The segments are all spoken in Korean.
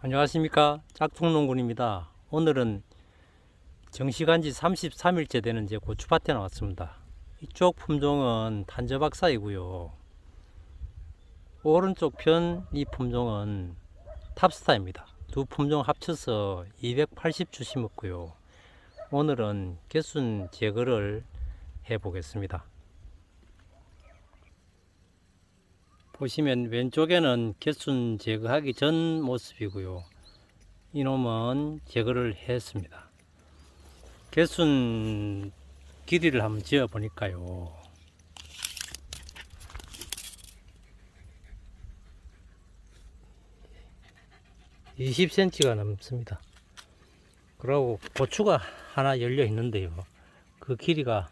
안녕하십니까. 짝퉁농군입니다. 오늘은 정식한 지 33일째 되는 제 고추밭에 나왔습니다. 이쪽 품종은 단저박사이고요. 오른쪽 편 이 품종은 탑스타입니다. 두 품종 합쳐서 280주 심었고요. 오늘은 개순 제거를 해 보겠습니다 보시면 왼쪽에는 개순 제거하기 전 모습이고요. 이놈은 제거를 했습니다. 개순 길이를 한번 지어 보니까요. (20cm가) 넘습니다. 그리고 고추가 하나 열려 있는데요. 그 길이가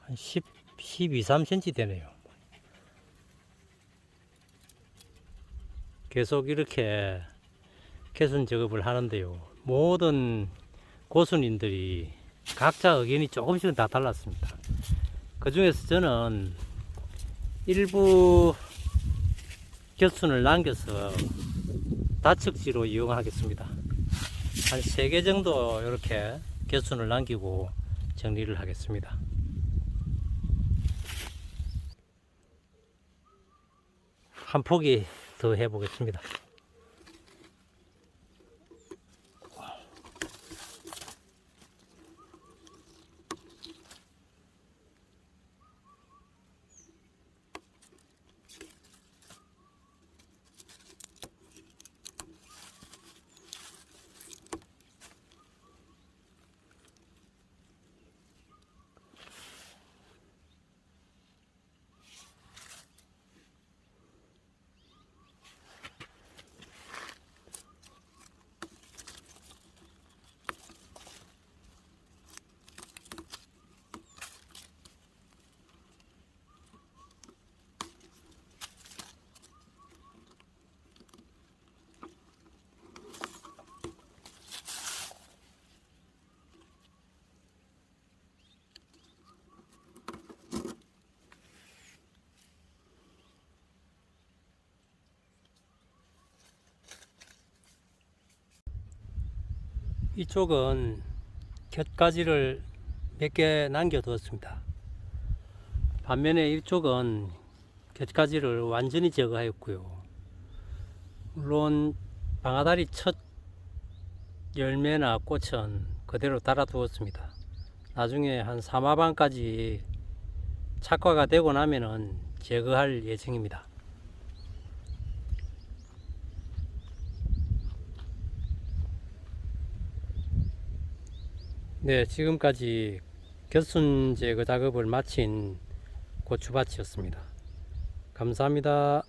한 10, 12, 3cm 되네요. 계속 이렇게 개순 작업을 하는데요. 모든 고순인들이 각자 의견이 조금씩은 다 달랐습니다. 그 중에서 저는 일부 개순을 남겨서 다측지로 이용하겠습니다. 한세개 정도 이렇게 개순을 남기고 정리를 하겠습니다. 한 포기 더 해보겠습니다. 이쪽은 곁가지를 몇 개 남겨두었습니다. 반면에 이쪽은 곁가지를 완전히 제거하였고요. 물론 방아다리 첫 열매나 꽃은 그대로 달아두었습니다. 나중에 한 3화반까지 착화가 되고 나면은 제거할 예정입니다. 네, 지금까지 겨순 제거 작업을 마친 고추밭이었습니다. 감사합니다.